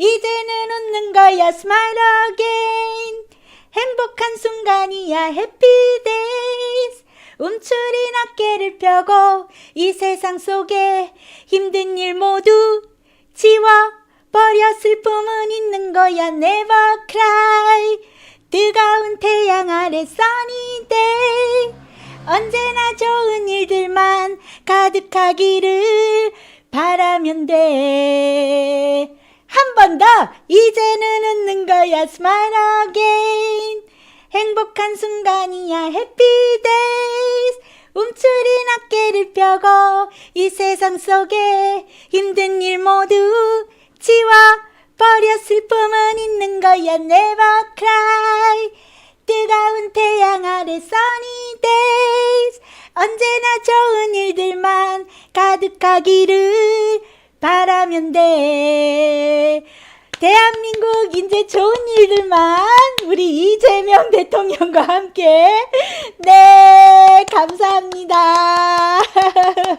이제는 웃는 거야 smile again 행복한 순간이야 happy days. 움츠린 어깨를 펴고 이 세상 속에 힘든 일 모두 지워 버려 슬픔은 있는 거야 never cry. 뜨거운 태양 아래 sunny day. 언제나 좋은 일들만 가득하기를 바라면 돼. 한번 더! 이제는 웃는 거야, smile again. 행복한 순간이야, happy days. 움츠린 어깨를 펴고 이 세상 속에 힘든 일 모두 지워 버려 슬픔은 있는 거야, never cry. 뜨거운 태양 아래 sunny days 언제나 좋은 일들만 가득하기를 바라면 돼 대한민국 이제 좋은 일들만 우리 이재명 대통령과 함께. 네 감사합니다